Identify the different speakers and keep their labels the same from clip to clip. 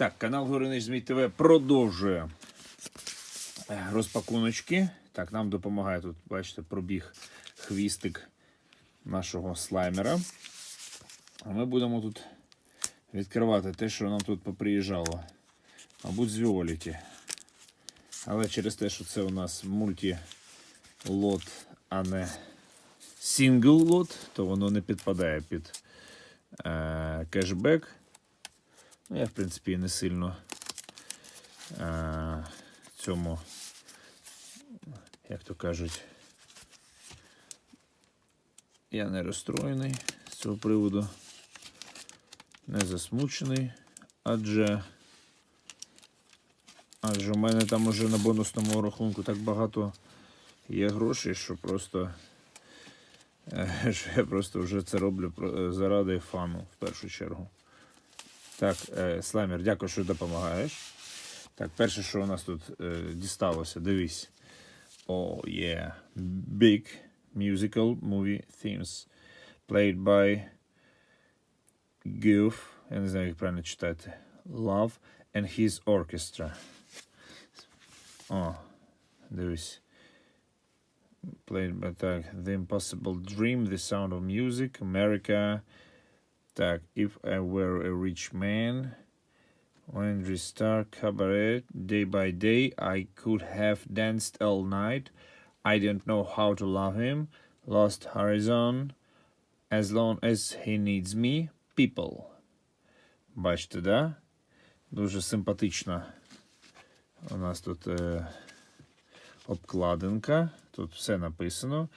Speaker 1: Так, канал Горинич Змій ТВ продовжує е, розпакуночки. Так, нам допомагає тут, бачите, пробіг хвістик нашого слаймера. А ми будемо тут відкривати те, що нам тут поприїжджало. Мабуть, з Віоліті. Але через те, що це у нас мульті-лот, а не сингл-лот, то воно не підпадає під е, кешбек. Ну, я, в принципі, не сильно е, цьому, як то кажуть, я не розстроєний з цього приводу, не засмучений, адже, адже у мене там уже на бонусному рахунку так багато є грошей, що просто, е, що я просто вже це роблю е, заради фану в першу чергу. Так, е, Слаймер, дякую, що допомагаєш. Так, перше, що у нас тут е, дісталося, дивись. Oh, yeah. Big musical movie themes. Played by Goof, я не знаю, як правильно читати. Love and his orchestra. О, дивись. Played by так, The Impossible Dream, The Sound of Music, America. Так, If I Were a Rich Man, When we Star Cabaret, Day by Day, I could have danced all night. I don't know how to love him. Lost Horizon, As long as he needs me, People. Бачите, да? Дуже симпатична. У нас тут е, обкладинка. Тут все написано.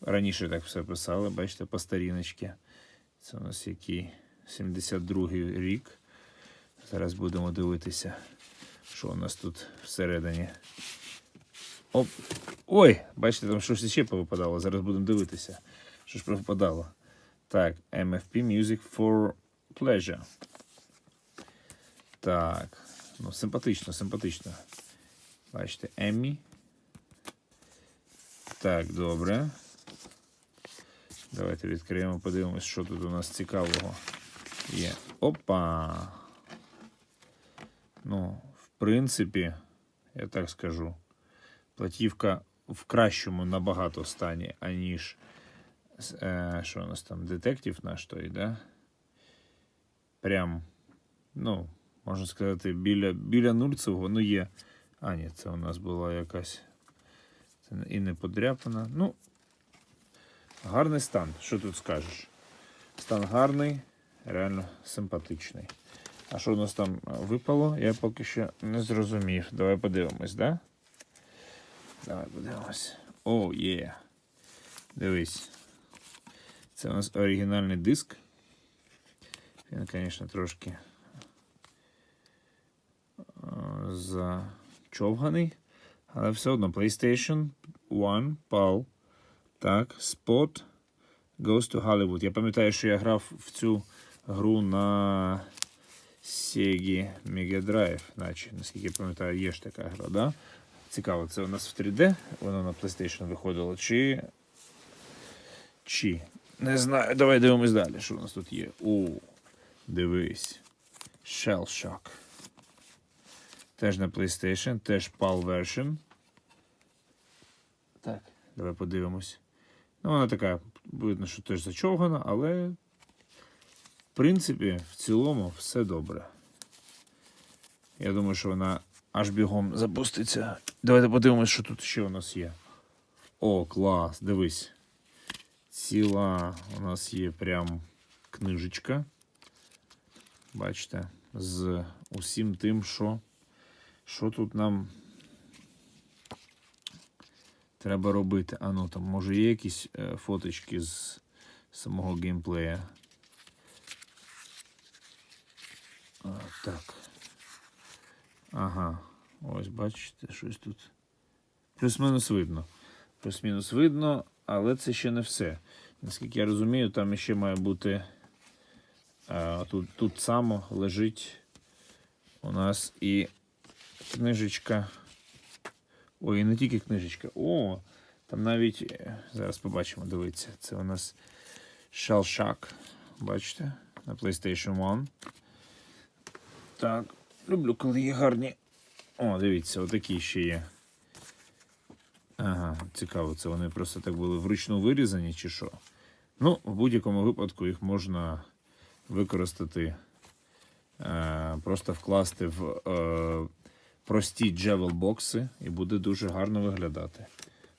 Speaker 1: Раніше так все писали, бачите, по старіночці. Це у нас який 72-й рік. Зараз будемо дивитися, що у нас тут всередині. Оп. Ой, бачите, там щось ще повипадало. Зараз будемо дивитися. Що ж повипадало. Так, MFP Music for Pleasure. Так. Ну, симпатично, симпатично. Бачите, Еммі. Так, добре. Давайте відкриємо, подивимось, що тут у нас цікавого є. Опа! Ну, в принципі, я так скажу, платівка в кращому набагато стані, аніж е, що у нас там, детектив наш той, да? Прям, ну, можна сказати, біля, біля нульцевого, ну є. А, ні, це у нас була якась. Це і не подряпана. Ну, Гарний стан, що тут скажеш? Стан гарний, реально симпатичний. А що у нас там е, випало, я поки що не зрозумів. Давай подивимось, да? Давай подивимось. О, є. Дивись. Це у нас оригінальний диск. Він, звісно, трошки е, зачовганий. Але все одно PlayStation 1 PAL. Так, Spot Goes to Hollywood. Я пам'ятаю, що я грав в цю гру на Sega Mega Drive, наче, наскільки я пам'ятаю, є ж така гра, да? Цікаво, це у нас в 3D, воно на PlayStation виходило, чи. Чи. Не знаю. Давай дивимось далі, що у нас тут є. О, дивись. Shell Shock. Теж на PlayStation, теж PAL version. Так, давай подивимось. Ну, вона така, видно, що теж зачовгана, але в принципі, в цілому все добре. Я думаю, що вона аж бігом запуститься. Давайте подивимось, що тут ще у нас є. О, клас, дивись. Ціла у нас є прям книжечка. Бачите, з усім тим, що, що тут нам треба робити. А ну там, може, є якісь е, фоточки з самого геймплея. А, так. Ага. Ось, бачите, щось тут. Плюс-мінус видно. Плюс-мінус видно, але це ще не все. Наскільки я розумію, там ще має бути. А, тут, тут само лежить у нас і книжечка. Ой, і не тільки книжечка. О, там навіть. е, Зараз побачимо, дивіться. Це у нас Shock. Бачите? На PlayStation 1. Так, Люблю, коли є гарні. О, дивіться, отакі ще є. Ага, цікаво, це вони просто так були вручну вирізані чи що. Ну, в будь-якому випадку їх можна використати, е, просто вкласти в е, прості джевел-бокси і буде дуже гарно виглядати.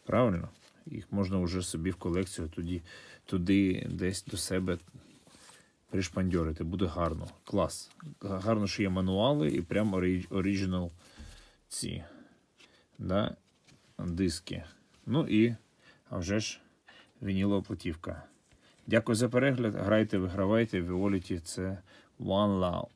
Speaker 1: Правильно? Їх можна вже собі в колекцію туди, туди десь до себе пришпандьорити. Буде гарно. Клас. Гарно, що є мануали і прям оригінал ці да, диски. Ну і, а вже ж, вінілова платівка. Дякую за перегляд. Грайте, вигравайте. Віоліті це One Love.